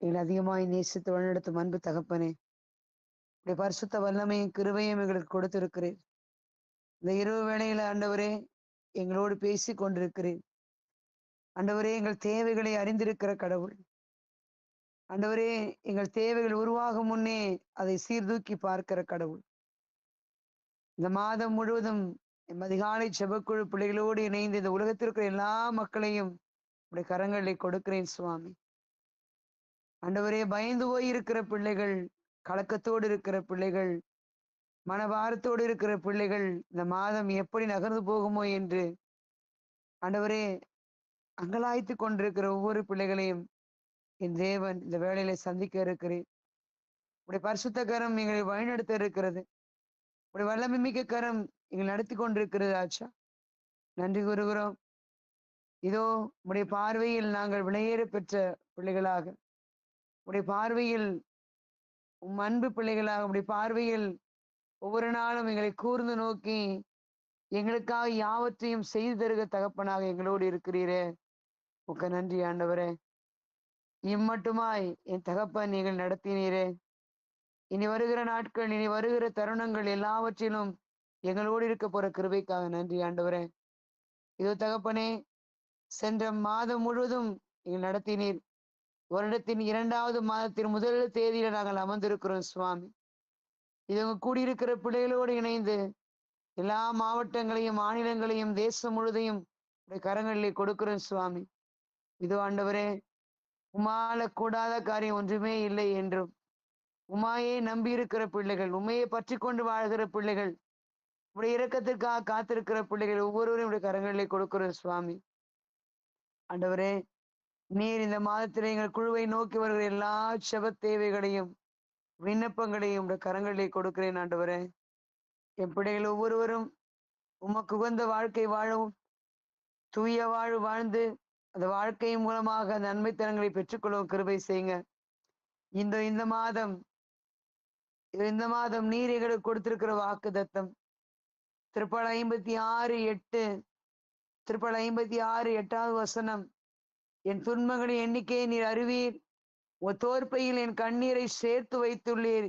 எங்களை அதிகமாய் நேசித்து வழிநடத்தும் அன்பு தகப்பனே இப்படி பரிசுத்த வல்லமையும் கிருவையும் எங்களுக்கு கொடுத்திருக்கிறேன் இந்த இரவு வேளையில ஆண்டவரே எங்களோடு பேசி கொண்டிருக்கிறேன் ஆண்டவரே எங்கள் தேவைகளை அறிந்திருக்கிற கடவுள். ஆண்டவரே எங்கள் தேவைகள் உருவாகும் முன்னே அதை சீர்தூக்கி பார்க்கிற கடவுள். இந்த மாதம் முழுவதும் அதிகாலை செபக்குழு பிள்ளைகளோடு இணைந்து இந்த உலகத்திற்கு எல்லா மக்களையும் உடைய கரங்களை கொடுக்கிறேன் சுவாமி. ஆண்டவரே பயந்து போய் இருக்கிற பிள்ளைகள் கலக்கத்தோடு இருக்கிற பிள்ளைகள் மனபாரத்தோடு இருக்கிற பிள்ளைகள் இந்த மாதம் எப்படி நகர்ந்து போகுமோ என்று ஆண்டவரே அங்கலாய்த்து கொண்டிருக்கிற ஒவ்வொரு பிள்ளைகளையும் என் தேவன் இந்த வேலையில சந்திக்க இருக்கிறேன். உடைய பரிசுத்த கரம் எங்களை வழிநடத்த இருக்கிறது. உடைய வல்லமை மிக்க கரம் எங்களை நடத்தி கொண்டிருக்கிறது ஆச்சா. நன்றி கூறுகிறோம். இதோ உடைய பார்வையில் நாங்கள் விலையேற பெற்ற பிள்ளைகளாக. உடைய பார்வையில் உம் அன்பு பிள்ளைகளாக உடைய பார்வையில் ஒவ்வொரு நாளும் எங்களை கூர்ந்து நோக்கி எங்களுக்காக யாவற்றையும் செய்து தருக தகப்பனாக எங்களோடு இருக்கிறீரே. உக்க நன்றி ஆண்டவரே. இம்மட்டுமாய் என் தகப்பன் நீங்கள் நடத்தினீரே. இனி வருகிற நாட்கள் இனி வருகிற தருணங்கள் எல்லாவற்றிலும் எங்களோடு இருக்க போற கிருபைக்காக நன்றி ஆண்டவரே. இதோ தகப்பனே சென்ற மாதம் முழுவதும் நீங்கள் நடத்தினீர். வருடத்தின் இரண்டாவது மாதத்தின் முதல் தேதியில நாங்கள் அமர்ந்திருக்கிறோம் சுவாமி. இவங்க கூடியிருக்கிற பிள்ளைகளோடு இணைந்து எல்லா மாவட்டங்களையும் மாநிலங்களையும் தேசம் முழுதையும் கரங்களிலே கொடுக்கிறோம் சுவாமி. இதோ ஆண்டவரே உமால கூடாத காரியம் ஒன்றுமே இல்லை என்றும் உமாயே நம்பி இருக்கிற பிள்ளைகள் உமையை பற்றி கொண்டு வாழ்கிற பிள்ளைகள் உடைய இறக்கத்திற்காக காத்திருக்கிற பிள்ளைகள் ஒவ்வொருவரும் உடைய கரங்களிலே கொடுக்கிறோம் சுவாமி. ஆண்டவரே நீர் இந்த மாதத்திலே எங்கள் குழுவை நோக்கி வருகிற எல்லா செப தேவைகளையும் விண்ணப்பங்களையும் உடைய கரங்களிலே கொடுக்கிறேன் ஆண்டவரே. என் பிள்ளைகள் ஒவ்வொருவரும் உமக்கு உகந்த வாழ்க்கை வாழவும் தூய வாழ் வாழ்ந்து அந்த வாழ்க்கையின் மூலமாக அந்த நன்மைத்தனங்களை பெற்றுக்கொள்ளவும் கிருபை செய்யுங்க. இந்த இந்த மாதம் இந்த மாதம் நீர் எங்களுக்கு கொடுத்திருக்கிற வாக்கு தத்தம் திருப்பல ஐம்பத்தி ஆறு எட்டு திருப்பல ஐம்பத்தி ஆறு எட்டாவது வசனம். என் துன்பங்களின் எண்ணிக்கையை நீர் அறிவீர் உன் தோற்பையில் என் கண்ணீரை சேர்த்து வைத்துள்ளீர்.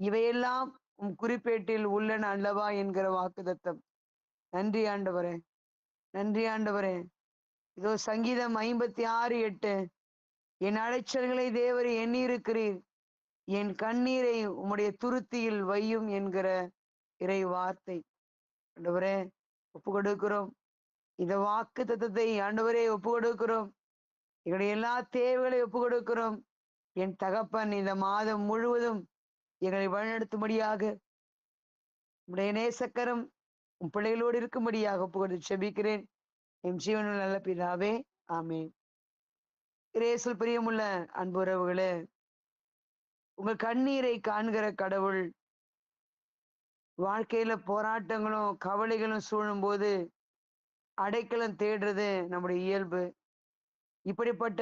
இவையெல்லாம் உம் குறிப்பேட்டில் உள்ளன அல்லவா என்கிற வாக்குதத்தம் நன்றி ஆண்டவரே. நன்றி ஆண்டவரே. இதோ சங்கீதம் ஐம்பத்தி ஆறு எட்டு. என் அலைச்சல்களை தேவர் எண்ணியிருக்கிறீர். என் கண்ணீரை உம்முடைய துருத்தியில் வையும் என்கிற இறை வார்த்தை ஆண்டவரே ஒப்பு கொடுக்கிறோம் இந்த வாக்கு தத்தத்தை ஆண்டவரே ஒப்பு கொடுக்கிறோம் எங்களுடைய எல்லா தேவைகளையும் ஒப்பு கொடுக்கிறோம். என் தகப்பன் இந்த மாதம் முழுவதும் எங்களை வழிநடத்தும்படியாக உடைய நேசக்கரம் உன் பிள்ளைகளோடு இருக்கும்படியாக ஒப்பு கொடுத்து செபிக்கிறேன். என் ஜீவனும் நல்ல பிதாவே ஆமேன். இரேசல் பிரியமுள்ள அன்புறவுகளே உங்கள் கண்ணீரை காண்கிற கடவுள் வாழ்க்கையில போராட்டங்களும் கவலைகளும் சூழும் போது அடைக்கலம் தேடுறது நம்முடைய இயல்பு. இப்படிப்பட்ட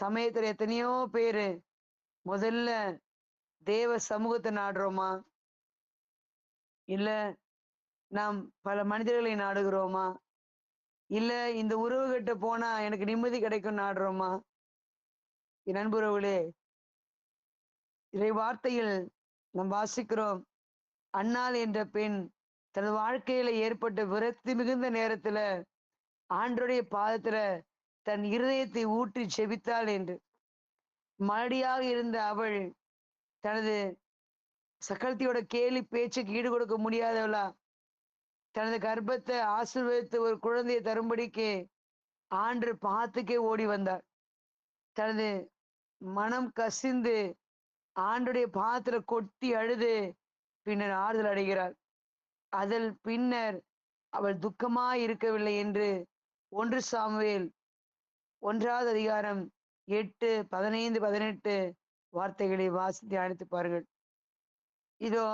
சமயத்துல எத்தனையோ பேரு முதல்ல தேவ சமூகத்தை நாடுறோமா? இல்ல நாம் பல மனிதர்களை நாடுகிறோமா? இல்ல இந்த உறவு கிட்ட போனா எனக்கு நிம்மதி கிடைக்கும் நாடுறோமா? என் நண்புறவுகளே இதை வார்த்தையில் நாம் வாசிக்கிறோம் அண்ணாள் என்ற பெண் தனது வாழ்க்கையில ஏற்பட்ட விரக்தி மிகுந்த நேரத்துல ஆண்டருடைய பாதத்துல தன் இருதயத்தை ஊற்றி செபித்தாள் என்று. மலடியாக இருந்த அவள் தனது சக்கரத்தியோட கேலி பேச்சுக்கு ஈடு கொடுக்க முடியாதவளா? தனது கர்ப்பத்தை ஆசீர்வதித்து ஒரு குழந்தையை தரும்படிக்கு ஆண்டு பாத்துக்கே ஓடி வந்தார் தனது மனம் கசிந்து ஆண்டுடைய பாத்திர கொட்டி அழுது பின்னர் ஆறுதல் அடைகிறாள். அதில் பின்னர் அவள் துக்கமாய் இருக்கவில்லை என்று ஒன்று சாமுவேல் ஒன்றாவது அதிகாரம் எட்டு பதினைந்து பதினெட்டு வார்த்தைகளை வாசி தியானித்து பாருங்கள். இதோ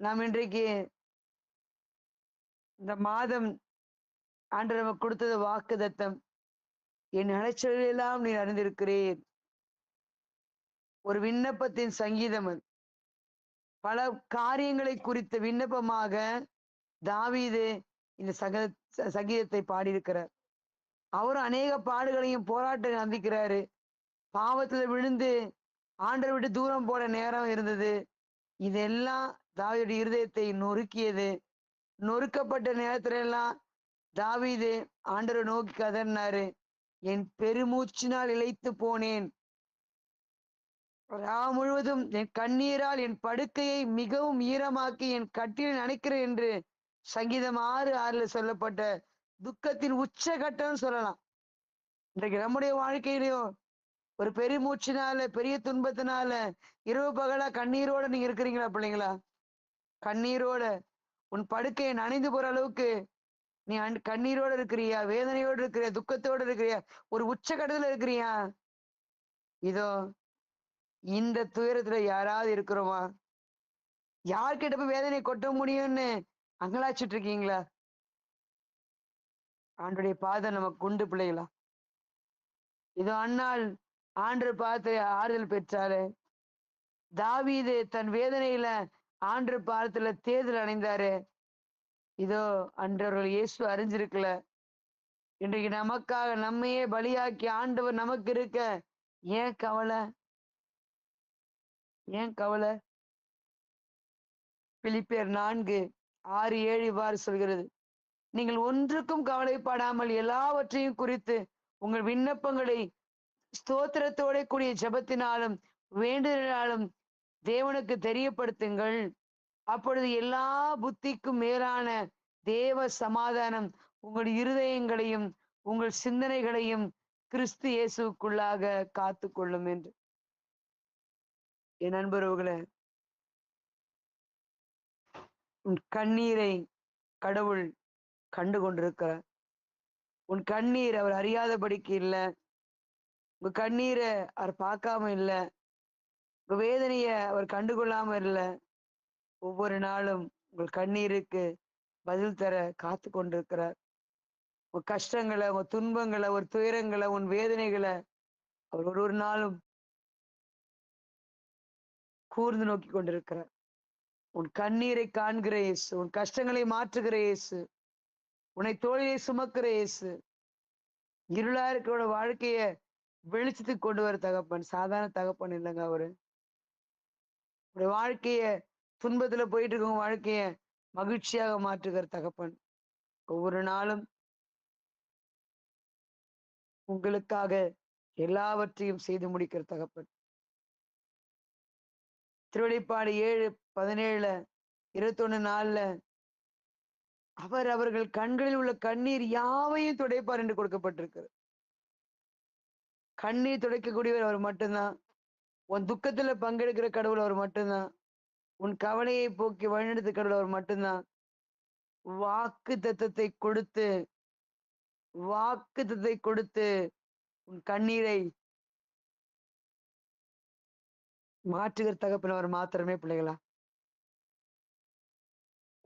நாம் இன்றைக்கு இந்த மாதம் ஆண்டு நமக்கு கொடுத்தது வாக்கு தத்தம் என் அலைச்சல்கள் எல்லாம் நீ அறிந்திருக்கிறேன் ஒரு விண்ணப்பத்தின் சங்கீதம் அது. பல காரியங்களை குறித்த விண்ணப்பமாக தாவீது இந்த சக சங்கீதத்தை பாடியிருக்கிறார். அவரும் அநேக பாடுகளையும் போராட்டம் சந்திக்கிறாரு பாவத்துல விழுந்து ஆண்டரை விட்டு தூரம் போற நேரம் இருந்தது. இதெல்லாம் தாவியுடைய இருதயத்தை நொறுக்கியது. நொறுக்கப்பட்ட நேரத்துல எல்லாம் தாவிது ஆண்டரை நோக்கி கதறினாரு. என் பெருமூச்சினால் இழைத்து போனேன். ரா முழுவதும் என் கண்ணீரால் என் படுக்கையை மிகவும் ஈரமாக்கி என் கட்டில் நினைக்கிறேன் என்று சங்கீதம் ஆறு ஆறுல சொல்லப்பட்ட துக்கத்தின் உச்சகட்டம்னு சொல்லலாம். இன்றைக்கு நம்முடைய வாழ்க்கையிலையும் ஒரு பெருமூச்சினால பெரிய துன்பத்தினால இரவு பகலா கண்ணீரோட நீங்க இருக்கிறீங்களா பிள்ளைங்களா? கண்ணீரோட. உன் படுக்கையை நனைந்து போற அளவுக்கு நீ அன்- கண்ணீரோட இருக்கிறியா? வேதனையோட இருக்கிறியா? துக்கத்தோட இருக்கிறியா? ஒரு உச்சகட்டத்துல இருக்கிறியா? இதோ இந்த துயரத்துல யாராவது இருக்கிறோமா? யார்கிட்ட போய் வேதனை கொட்ட முடியும்னு அங்கலாச்சிட்டு இருக்கீங்களா? ஆண்டுடைய பாதம் நமக்கு உண்டு பிள்ளைகளா. இதோ அண்ணாள் ஆண்டு பார்த்து ஆறுதல் பெற்றாரு. தாவீது தன் வேதனையில ஆண்டு பார்த்துல தேர்தல் அடைந்தாரு. இதோ அன்றவர்கள் இயேசு அறிஞ்சிருக்கல. இன்றைக்கு நமக்காக நம்மையே பலியாக்கி ஆண்டவர் நமக்கு இருக்க ஏன் கவலை? ஏன் கவலை? பிலிப்பேர் நான்கு ஆறு ஏழு இவ்வாறு சொல்கிறது. நீங்கள் ஒன்றுக்கும் கவலைப்படாமல் எல்லாவற்றையும் குறித்து உங்கள் விண்ணப்பங்களை ஸ்தோத்திரத்தோட கூடிய ஜெபத்தினாலும் வேண்டுதலாலும் தேவனுக்கு தெரியப்படுத்துங்கள். அப்பொழுது எல்லா புத்திக்கும் மேலான தேவ சமாதானம் உங்கள் இருதயங்களையும் உங்கள் சிந்தனைகளையும் கிறிஸ்து இயேசுக்குள்ளாக காத்து கொள்ளும் என்று. என் நண்பர்களே உன் கண்ணீரை கடவுள் கண்டு கொண்டிருக்கிறார் உன் கண்ணீர் அவர் அறியாதபடிக்கு இல்லை. உங்க கண்ணீரை அவர் பார்க்காம இல்லை. உங்க வேதனைய அவர் கண்டுகொள்ளாம இல்லை. ஒவ்வொரு நாளும் உங்கள் கண்ணீருக்கு பதில் தர காத்து கொண்டிருக்கிறார். உன் கஷ்டங்களை உன் துன்பங்களை ஒரு துயரங்களை உன் வேதனைகளை அவர் ஒரு ஒரு நாளும் கூர்ந்து நோக்கி கொண்டிருக்கிறார். உன் கண்ணீரை காண்கிற இயேசு உன் கஷ்டங்களை மாற்றுகிற இயேசு உன்னை தோழியை சுமக்கிற இயேசு. இருளா இருக்கிறோட வாழ்க்கைய வெளிச்சத்துக்கு கொண்டு வர தகப்பன். சாதாரண தகப்பன் இல்லைங்க அவரு. உடைய வாழ்க்கைய துன்பத்துல போயிட்டு இருக்கவங்க வாழ்க்கைய மகிழ்ச்சியாக மாற்றுகிற தகப்பன். ஒவ்வொரு நாளும் உங்களுக்காக எல்லாவற்றையும் செய்து முடிக்கிற தகப்பன். திருவடிப்பாடு ஏழு பதினேழுல இருபத்தொன்னு நாலுல அவர் அவர்கள் கண்களில் உள்ள கண்ணீர் யாவையும் துடைப்பார் என்று கொடுக்கப்பட்டிருக்கிறது. கண்ணீர் துடைக்கக்கூடியவர் அவர் மட்டும்தான். உன் துக்கத்துல பங்கெடுக்கிற கடவுள் அவர் மட்டும்தான். உன் கவலையை போக்கி வழிநடத்த கடவுள் அவர் மட்டும்தான். வாக்கு தத்தத்தை கொடுத்து வாக்கு தத்தத்தை கொடுத்து உன் கண்ணீரை மாற்றுகிற தகப்பினவர் மாத்திரமே பிள்ளைகளா.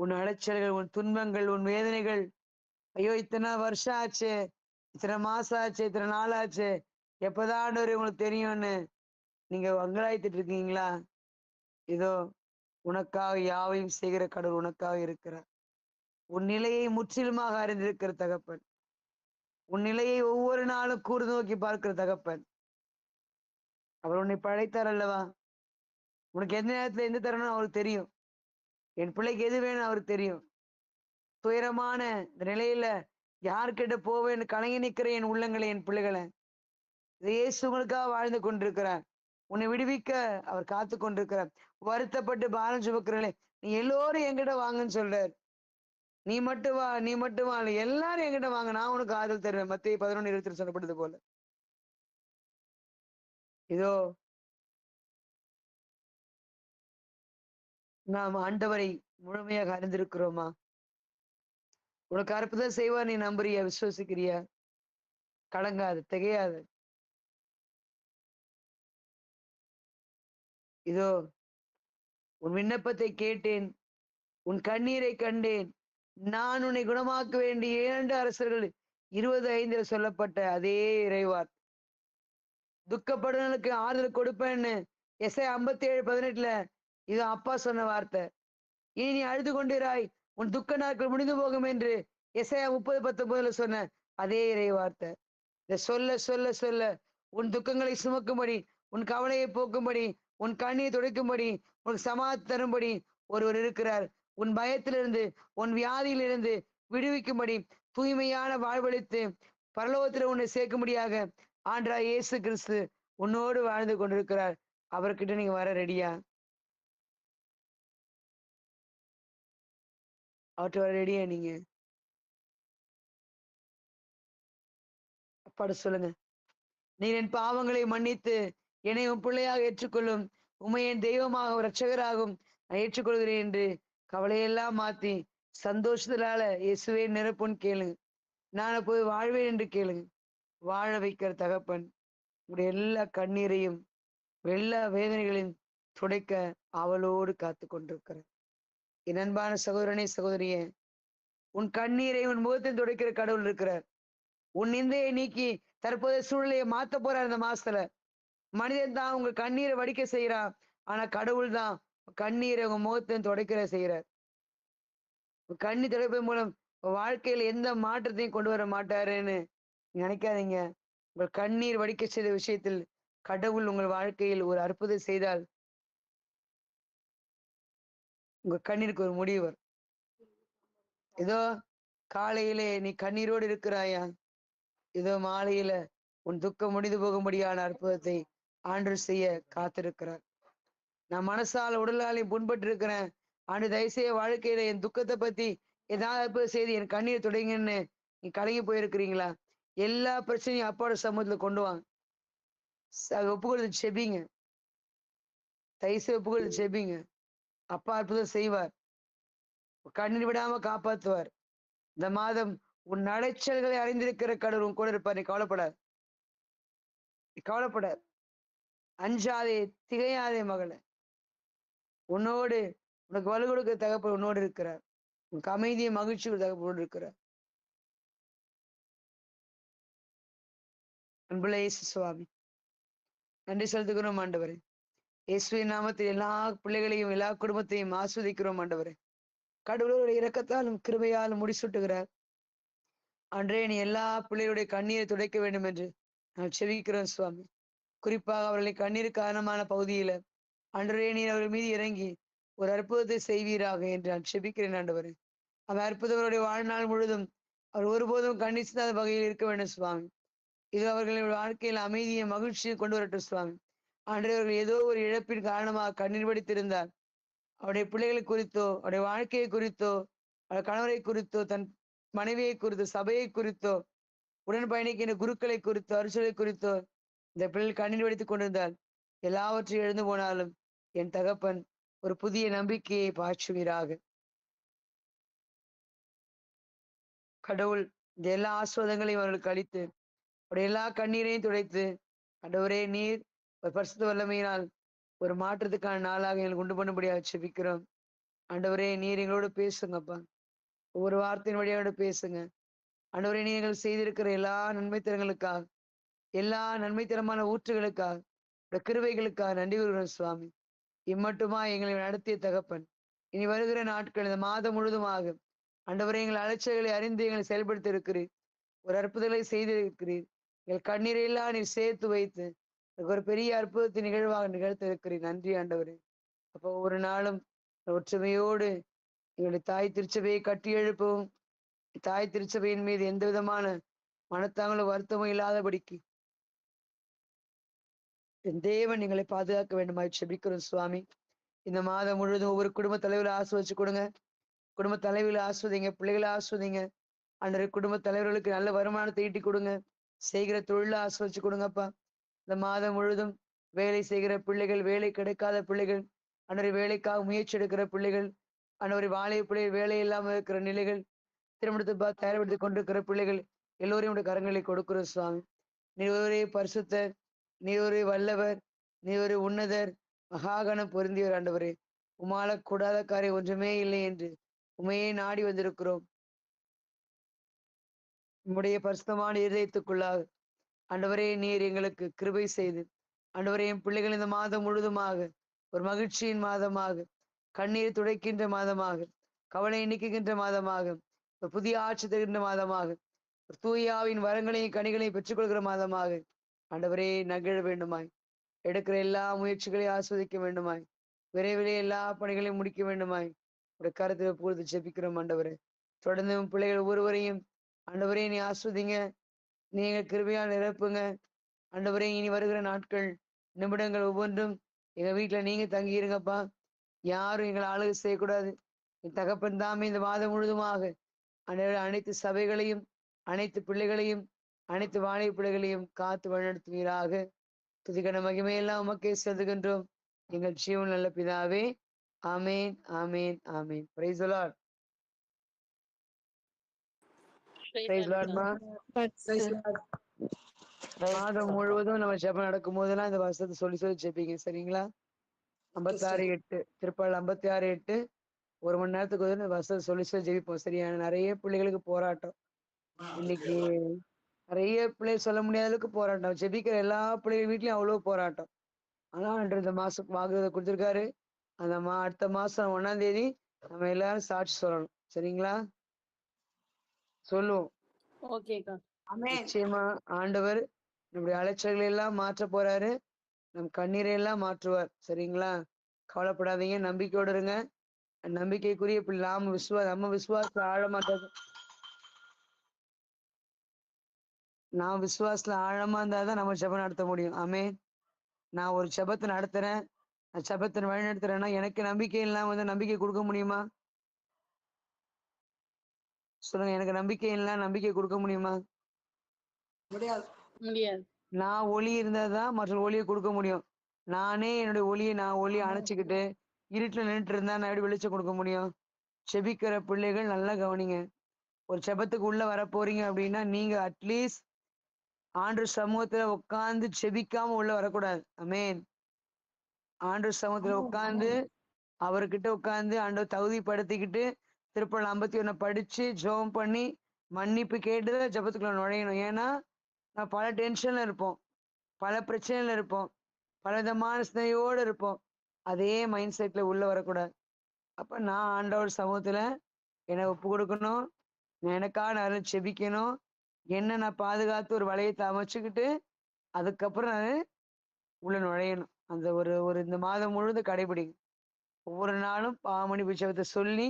உன் அலைச்சல்கள் உன் துன்பங்கள் உன் வேதனைகள். ஐயோ இத்தனை வருஷம் ஆச்சு. இத்தனை மாசம் ஆச்சு இத்தனை நாள் ஆச்சு. எப்பதான் உங்களுக்கு தெரியும்னு? நீங்க வங்கலாய்த்துட்டு இருக்கீங்களா? இதோ உனக்காக யாவையும் செய்கிற கடவுள் உனக்காக இருக்கிறார். உன் நிலையை முற்றிலுமாக அறிந்திருக்கிற தகப்பன். உன் நிலையை ஒவ்வொரு நாளும் கூர்ந்து நோக்கி பார்க்கிற தகப்பன். அவர் உன்னை பழைத்தார் அல்லவா? உனக்கு எந்த நேரத்துல எந்த தரணும் அவருக்கு தெரியும்? என் பிள்ளைக்கு எது வேணும் அவருக்கு தெரியும். துயரமான நிலையில யார்கிட்ட போவேன்னு கலங்கி நிற்கிற என் உள்ளங்களை என் பிள்ளைகளை. இது இயேசு உங்களுக்காக வாழ்ந்து கொண்டிருக்கிறார். உன்னை விடுவிக்க அவர் காத்து கொண்டிருக்கிறார். வருத்தப்பட்டு பாரம் சுமக்கிறே நீ எல்லோரும் என்கிட்ட வாங்கன்னு சொல்றார். நீ மட்டும் வா நீ மட்டும் வா எல்லாரும் என்கிட்ட வாங்க. நான் உனக்கு ஆதல் தருவேன். மத்திய பதினொன்று இருபத்தி சொல்லப்பட்டது போல. இதோ நாம் ஆண்டவரை முழுமையாக அறிந்திருக்கிறோமா? உனக்கு அற்புதம் செய்வா நீ நம்புறியா? விசுவசிக்கிறியா? கலங்காது திகையாது. இதோ உன் விண்ணப்பத்தை கேட்டேன் உன் கண்ணீரை கண்டேன். நான் உன்னை குணமாக்க வேண்டிய இரண்டு அரசர்கள் இருபது ஐந்துல சொல்லப்பட்ட அதே இறைவார். துக்கப்படுவனுக்கு ஆறுதல் கொடுப்பேன்னு எஸ்ஐ ஐம்பத்தி ஏழு பதினெட்டுல இது அப்பா சொன்ன வார்த்தை. இனி நீ அழுது கொண்டிராய். உன் துக்க நாட்கள் முடிந்து போகும் என்று எஸ்ஐயா முப்பது பத்தொன்பதுல சொன்ன அதே இறை வார்த்தை. இதை சொல்ல சொல்ல சொல்ல உன் துக்கங்களை சுமக்கும்படி உன் கவலையை போக்கும்படி உன் கண்ணியை துடைக்கும்படி உனக்கு சமாதி தரும்படி ஒருவர் இருக்கிறார். உன் பயத்திலிருந்து உன் வியாதியிலிருந்து விடுவிக்கும்படி தூய்மையான வாழ்வழித்து பரலோகத்தில் உன்னை சேர்க்கும்படியாக ஆண்டா இயேசு கிறிஸ்து உன்னோடு வாழ்ந்து கொண்டிருக்கிறார். அவர்கிட்ட நீங்க வர ரெடியா அவர்கிட்ட வர ரெடியா நீங்க அப்பாட சொல்லுங்க. நீர் என் பாவங்களை மன்னித்து என்னை உன் பிள்ளையாக ஏற்றுக்கொள்ளும். உமை என் தெய்வமாகவும் ரட்சகராகும் நான் ஏற்றுக்கொள்கிறேன் என்று கவலையெல்லாம் மாத்தி சந்தோஷத்தினால இயேசுவே நிரப்புன்னு கேளுங்க நான் அப்போது வாழ்வேன் என்று கேளுங்க வாழ வைக்கிற தகப்பன் உங்களுடைய எல்லா கண்ணீரையும் எல்லா வேதனைகளையும் துடைக்க அவளோடு காத்து கொண்டிருக்கிறேன் என் அன்பான சகோதரனே சகோதரியே உன் கண்ணீரை உன் முகத்தை துடைக்கிற கடவுள் இருக்கிறார். உன் நிந்தையை நீக்கி தற்போதைய சூழ்நிலையை மாத்த போறார் இந்த மாசத்துல. மனிதன் தான் உங்க கண்ணீரை வடிக்க செய்யறான் ஆனா கடவுள் தான் கண்ணீரை உங்க முகத்தை துடைக்கிற செய்யறார் கண்ணீர் துடைப்பதன் மூலம் வாழ்க்கையில எந்த மாற்றத்தையும் கொண்டு வர மாட்டாருன்னு நினைக்காதீங்க. உங்கள் கண்ணீர் வடிக்க செய்த விஷயத்தில் கடவுள் உங்கள் வாழ்க்கையில் ஒரு அற்புதம் செய்தால் உங்க கண்ணீருக்கு ஒரு முடிவு வரும். ஏதோ காலையிலே நீ கண்ணீரோடு இருக்கிறாயா? இதோ மாலையில உன் துக்கம் முடிந்து போகும்படியான அற்புதத்தை ஆண்டு செய்ய காத்திருக்கிறார். நான் மனசால உடலாலையும் புண்பட்டு இருக்கிறேன் ஆண்டு தயவுசெய்ய வாழ்க்கையில என் துக்கத்தை பத்தி ஏதாவது அற்புதம் செய்து என் கண்ணீர் தொடங்கன்னு நீ கலங்கி போயிருக்கிறீங்களா? எல்லா பிரச்சனையும் அப்பாவோட சமூகத்துல கொண்டு வாங்க ஒப்புக்கொடுத்து செபிங்க. தயவுசெய்து ஒப்புக்கொடுத்து செபிங்க. அப்பா அற்புதம் செய்வார். கண்ணீர் விடாம காப்பாத்துவார். இந்த மாதம் உன் அடைச்சல்களை அறிந்திருக்கிற கடவுள் உன் கூட இருப்பார். நீ கவலைப்படாது. நீ கவலைப்படாது. அஞ்சாதே திகையாதே மகள. உன்னோடு உனக்கு வலு கொடுக்கிற தகப்ப உன்னோடு இருக்கிறார். உனக்கு அமைதியை மகிழ்ச்சி தகப்போடு இருக்கிறார். அன்புள்ள இயேசு சுவாமி. நன்றி செலுத்துகிறோம் ஆண்டவரே. இயேசுவின் நாமத்தில் எல்லா பிள்ளைகளையும் எல்லா குடும்பத்தையும் ஆஸ்வதிக்கிறோம் ஆண்டவரே. கடவுளோட இரக்கத்தாலும் கிருபையாலும் முடிசூட்டுகிறார். அன்றே நீ எல்லா பிள்ளைகளுடைய கண்ணீரை துடைக்க வேண்டும் என்று நான் செவிக்கிறோம் சுவாமி. குறிப்பாக அவர்களை கண்ணீர் காரணமான பகுதியில அன்றே நீ அவர்கள் மீது இறங்கி ஒரு அற்புதத்தை செய்வீராக என்று நான் செபிக்கிறேன் ஆண்டவரே. அவன் அற்புதவருடைய வாழ்நாள் முழுதும் அவர் ஒருபோதும் கண்டிச்சாத வகையில் இருக்க வேண்டும் சுவாமி. இது அவர்களின் வாழ்க்கையில் அமைதியை மகிழ்ச்சியை கொண்டு வரட்டும் சுவாமி. அன்றையவர்கள் ஏதோ ஒரு இழப்பின் காரணமாக கண்ணீர் வடித்திருந்தார். அவருடைய பிள்ளைகளை குறித்தோ அவருடைய வாழ்க்கையை குறித்தோ அவருடைய கணவரை குறித்தோ தன் மனைவியை குறித்தோ சபையை குறித்தோ உடன் பயணிக்கின்ற குருக்களை குறித்தோ அரிசலை குறித்தோ இந்த பிள்ளைகள் கண்ணீர் வடித்துக் கொண்டிருந்தால் எல்லாவற்றையும் எழுந்து போனாலும் என் தகப்பன் ஒரு புதிய நம்பிக்கையை பாய்ச்சுவீராக. கடவுள் இந்த எல்லா ஆஸ்வாதங்களையும் அவர்களுக்கு அளித்து அவருடைய எல்லா கண்ணீரையும் துடைத்து கடவுரே நீர் ஒரு பரிசுத்த வல்லமையினால் ஒரு மாற்றத்துக்கான நாளாக எங்களுக்கு உண்டு பண்ணும்படியாக செபிக்கிறோம் ஆண்டவரே நீர் எங்களோட பேசுங்கப்பா. ஒவ்வொரு வார்த்தையின் வழியோட பேசுங்க. ஆண்டவரே நீங்கள் செய்திருக்கிற எல்லா நன்மைத்தனங்களுக்காக எல்லா நன்மைத்தனமான ஊற்றுகளுக்காக கிருவைகளுக்காக நன்றி கூறுகிறோம் சுவாமி. இம்மட்டுமா எங்களை நடத்திய தகப்பன். இனி வருகிற நாட்கள் இந்த மாதம் முழுதுமாக ஆண்டவரே எங்கள் அலைச்சல்களை அறிந்து எங்களை செயல்படுத்தி இருக்கிறீர் ஒரு அற்புதங்களை செய்திருக்கிறீர். எங்கள் கண்ணீரை எல்லாம் நீர் சேர்த்து வைத்து ஒரு பெரிய அற்புதத்தை நிகழ்வாக நிகழ்த்திருக்கிறேன். நன்றி ஆண்டவரே. அப்போ ஒரு நாளும் ஒற்றுமையோடு எங்களுடைய தாய் திருச்சபையை கட்டி எழுப்பவும் தாய் திருச்சபையின் மீது எந்த விதமான மனத்தாங்களும் வருத்தமும் இல்லாதபடிக்கு என் தேவன் எங்களை பாதுகாக்க வேண்டுமாய் செபிக்கிறோம் சுவாமி. இந்த மாதம் முழுவதும் ஒவ்வொரு குடும்ப தலைவரை ஆஸ்வதிச்சு கொடுங்க. குடும்ப தலைவர்களை ஆஸ்வதிங்க பிள்ளைகளை ஆஸ்வதிங்க அன்றைய குடும்ப தலைவர்களுக்கு நல்ல வருமானத்தை ஈட்டி கொடுங்க. செய்கிற தொழில ஆஸ்வதிச்சு கொடுங்கப்பா. இந்த மாதம் முழுதும் வேலை செய்கிற பிள்ளைகள் வேலை கிடைக்காத பிள்ளைகள் அன்றைய வேலைக்காக முயற்சி எடுக்கிற பிள்ளைகள் அன்றைய வாழைய பிள்ளைகள் வேலை இல்லாமல் இருக்கிற நிலைகள் திருமணத்தை தயார்படுத்திக் கொண்டிருக்கிற பிள்ளைகள் எல்லோரையும் உடைய கரங்களை கொடுக்கிற சுவாமி. நீ ஒரே பரிசுத்தர் நீ ஒரு வல்லவர் நீ ஒரு உன்னதர் மகாகணம் பொருந்தியவர் ஆண்டவரே. உமால கூடாத காரியம் ஒன்றுமே இல்லை என்று உமையே நாடி வந்திருக்கிறோம். உம்முடைய பரிசுத்தமான இதயத்துக்குள்ளாக ஆண்டவரே நீர் எங்களுக்கு கிருபை செய்து. ஆண்டவரே என் பிள்ளைகள் இந்த மாதம் முழுதுமாக ஒரு மகிழ்ச்சியின் மாதமாக கண்ணீர் துடைக்கின்ற மாதமாக கவலை நீக்குகின்ற மாதமாக ஒரு புதிய ஆட்சி தருகின்ற மாதமாக ஒரு தூயாவின் வரங்களையும் கனிகளையும் பெற்றுக்கொள்கிற மாதமாக ஆண்டவரே நகிழ வேண்டுமாய். எடுக்கிற எல்லா முயற்சிகளையும் ஆஸ்வதிக்க வேண்டுமாய். விரைவிலே எல்லா பணிகளையும் முடிக்க வேண்டுமாய். ஒரு கருத்தில் பொழுது ஜெபிக்கிறோம் ஆண்டவரே. தொடர்ந்து பிள்ளைகள் ஒவ்வொருவரையும் ஆண்டவரே நீ ஆஸ்வதிங்க. நீங்க கிருபையால் நிரப்புங்க. அண்டவரே இனி வருகிற நாட்கள் நிமிடங்கள் ஒவ்வொன்றும் எங்க வீட்டுல நீங்க தங்கி இருங்கப்பா யாரும் எங்களை ஆளுகை செய்யக்கூடாது. என் தகப்பன் தாமே இந்த மாதம் முழுதுமாக ஆண்டவரே அனைத்து சபைகளையும் அனைத்து பிள்ளைகளையும் அனைத்து வாழை பிள்ளைகளையும் காத்து வழிநடத்துவீராக. துதிகன மகிமையெல்லாம் உமக்கே செலுத்துகின்றோம். எங்கள் ஜீவன் நல்ல பிதாவே. ஆமேன் ஆமேன் ஆமேன். பிரைஸ் மாதம் முழுவதும் நம்ம ஜெபம் நடக்கும் போதெல்லாம் இந்த வருஷத்தை சொல்லி சொல்லி ஜெபிங்க சரிங்களா? ஐம்பத்தாறு எட்டு திருப்பாள் ஐம்பத்தி ஆறு எட்டு ஒரு மணி நேரத்துக்கு வந்து இந்த சொல்லி சொல்லி ஜெபிப்போம் சரியா? நிறைய பிள்ளைகளுக்கு போராட்டம். இன்னைக்கு நிறைய பிள்ளை சொல்ல முடியாத அளவுக்கு போராட்டம். ஜெபிக்கிற எல்லா பிள்ளைகள் வீட்லயும் அவ்வளவு போராட்டம். ஆனா அன்று இந்த மாசம் வாக்குறத கொடுத்திருக்காரு. அந்த மா அடுத்த மாசம் ஒண்ணாம் தேதி நம்ம எல்லாரும் சாட்சி சொல்லணும் சரிங்களா? சொல்லுவோம். ஓகேக்கா நிச்சயமா ஆண்டவர் நம்முடைய அலைச்சல்களை எல்லாம் மாற்ற போறாரு. நம் கண்ணீரை எல்லாம் மாற்றுவார். சரிங்களா? கவலைப்படாதீங்க நம்பிக்கையோட இருங்க. நம்பிக்கைக்குரிய பிள்ளை நாம விசுவா நம்ம விசுவாசத்துல ஆழமாட்டது நான் விசுவாசத்துல ஆழமா இருந்தாதான் நம்ம ஜெபம் நடத்த முடியும். ஆமே நான் ஒரு ஜெபத்தை நடத்துறேன். நான் ஜெபத்தை வழி நடத்துறேன்னா எனக்கு நம்பிக்கை இல்லாம வந்து நம்பிக்கை கொடுக்க முடியுமா? சொல்லுங்க எனக்கு நம்பிக்கை இல்ல நம்பிக்கை கொடுக்க முடியுமா? முடியாது. நான் ஒளி இருந்தாதான் மற்ற ஒளியை கொடுக்க முடியும். நானே என்னுடைய ஒளியை நான் ஒளியை அணைச்சிக்கிட்டு இருட்டுல நின்றுட்டு இருந்தா நான் எப்படி வெளிச்சம் கொடுக்க முடியும்? செபிக்கிற பிள்ளைகள் நல்லா கவனிங்க. ஒரு செபத்துக்கு உள்ள வர போறீங்க அப்படின்னா நீங்க அட்லீஸ்ட் ஆண்டு சமூகத்துல உட்கார்ந்து செபிக்காம உள்ள வரக்கூடாது. அமேன் ஆண்டு சமூகத்துல உட்கார்ந்து அவர்கிட்ட உட்கார்ந்து ஆண்டவர் தகுதிப்படுத்திக்கிட்டு திருப்பள் ஐம்பத்தி ஒன்றை படிச்சு ஜெபம் பண்ணி மன்னிப்பு கேட்டுதான் ஜபத்துக்குள்ள நுழையணும். ஏன்னா நான் பல டென்ஷன்ல இருப்போம். பல பிரச்சனையில இருப்போம். பல விதமான சிந்தையோடு இருப்போம். அதே மைண்ட் செட்ல உள்ள வரக்கூடாது. அப்ப நான் ஆண்டவர் சமூகத்துல என்னை ஒப்பு கொடுக்கணும். எனக்காக நான் செபிக்கணும். என்ன நான் பாதுகாத்து ஒரு வளையத்தை அமைச்சுக்கிட்டு அதுக்கப்புறம் நான் உள்ள நுழையணும். அந்த ஒரு ஒரு இந்த மாதம் முழுவதும் கடைபிடிக்கும் ஒவ்வொரு நாளும் பாமணி பிச்சவத்தை சொல்லி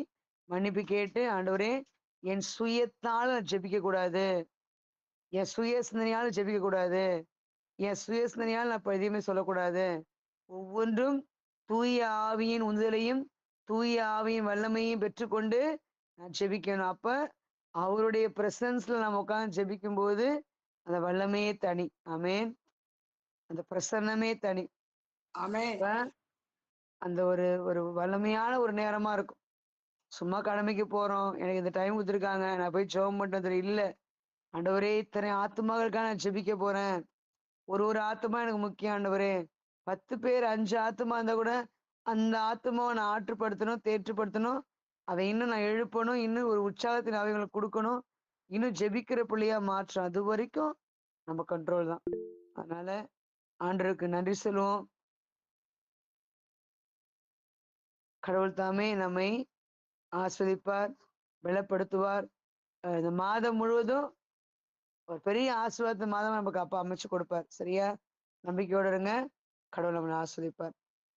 மன்னிப்பு கேட்டு ஆண்டவரே என் சுயத்தால் நான் ஜெபிக்க கூடாது என் சுய சிந்தனையால் ஜெபிக்க கூடாது என் சுய சிந்தனையால் நான் எதையுமே சொல்லக்கூடாது. ஒவ்வொன்றும் தூய ஆவியின் உந்துதலையும் தூய ஆவியின் வல்லமையும் பெற்றுக்கொண்டு நான் ஜெபிக்கணும். அப்ப அவருடைய பிரசன்ஸ்ல நம்ம உட்கார்ந்து ஜெபிக்கும் போது அந்த வல்லமையே தனி. ஆமேன். அந்த பிரசன்னமே தனி. அப்ப அந்த ஒரு ஒரு வல்லமையான ஒரு நேரமா இருக்கும். சும்மா கடமைக்கு போறோம். எனக்கு இந்த டைம் கொடுத்துருக்காங்க. நான் போய் ஜெபம் பண்றது இல்ல. ஆண்டவரே இத்தனை ஆத்மாக்களுக்காக நான் ஜெபிக்க போறேன். ஒரு ஒரு ஆத்துமா எனக்கு முக்கியம் ஆண்டவரே. பத்து பேர் அஞ்சு ஆத்துமா இருந்தா கூட அந்த ஆத்மாவை நான் ஆற்றுப்படுத்தணும் தேற்றுப்படுத்தணும். அதை இன்னும் நான் எழுப்பணும். இன்னும் ஒரு உற்சாகத்தின் அவைகளுக்கு கொடுக்கணும். இன்னும் ஜெபிக்கிற பிள்ளையா மாற்றம் அது வரைக்கும் நம்ம கண்ட்ரோல் தான். அதனால ஆண்டருக்கு நன்றி சொல்லுவோம். கடவுள் தாமே நம்மை ஆஸ்வதிப்பார் பலப்படுத்துவார். இந்த மாதம் முழுவதும் ஒரு பெரிய ஆசீர்வாத மாதம் நமக்கு அப்பா அமைச்சு கொடுப்பார். சரியா? நம்பிக்கையோட இருங்க. கடவுள் நம்மளை ஆஸ்வதிப்பார்.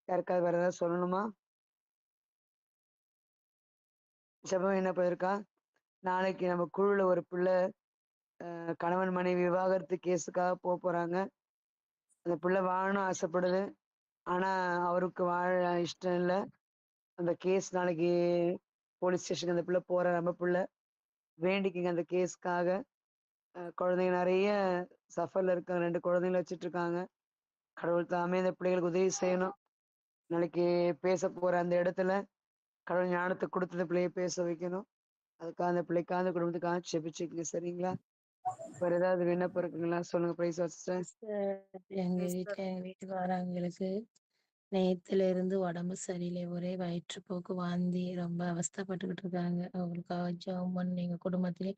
யாருக்காவது வேற ஏதாவது சொல்லணுமா? ஜபம் என்ன பண்ணிருக்கா நாளைக்கு நம்ம குழுல ஒரு பிள்ளை கணவன் மனைவி விவாகரத்து கேஸுக்காக போக போறாங்க. அந்த பிள்ளை வாழணும் ஆசைப்படுது. ஆனா அவருக்கு வாழ இஷ்டம் இல்லை. அந்த கேஸ் நாளைக்கு போலீஸ் ஸ்டேஷனுக்கு அந்த பிள்ளை போற நம்ம பிள்ளை வேண்டிக்குங்க அந்த கேஸ்க்காக. குழந்தைங்க நிறைய சஃபர்ல இருக்காங்க. ரெண்டு குழந்தைங்கள வச்சுட்டு இருக்காங்க கடவுள் தாமே இந்த பிள்ளைகளுக்கு உதவி செய்யணும். நாளைக்கு பேச போற அந்த இடத்துல கடவுள் ஞானத்தை கொடுத்து இந்த பிள்ளைய பேச வைக்கணும். அதுக்காக அந்த பிள்ளைக்காக அந்த குடும்பத்துக்காக செபிச்சுக்கங்க. சரிங்களா? வேற ஏதாவது விண்ணப்பம் இருக்குங்களா? சொல்லுங்க. பிரைஸ் வச்சுட்டேன் எங்க வீட்ல எங்க வீட்டுக்காரங்களுக்கு நேத்துல இருந்து உடம்பு சரியில்லை ஒரே வயிற்றுப்போக்கு வாந்தி ரொம்ப அவஸ்தைப்பட்டுக்கிட்டு இருக்காங்க. அவங்களுக்காக ஜெபம் எங்க குடும்பத்திலே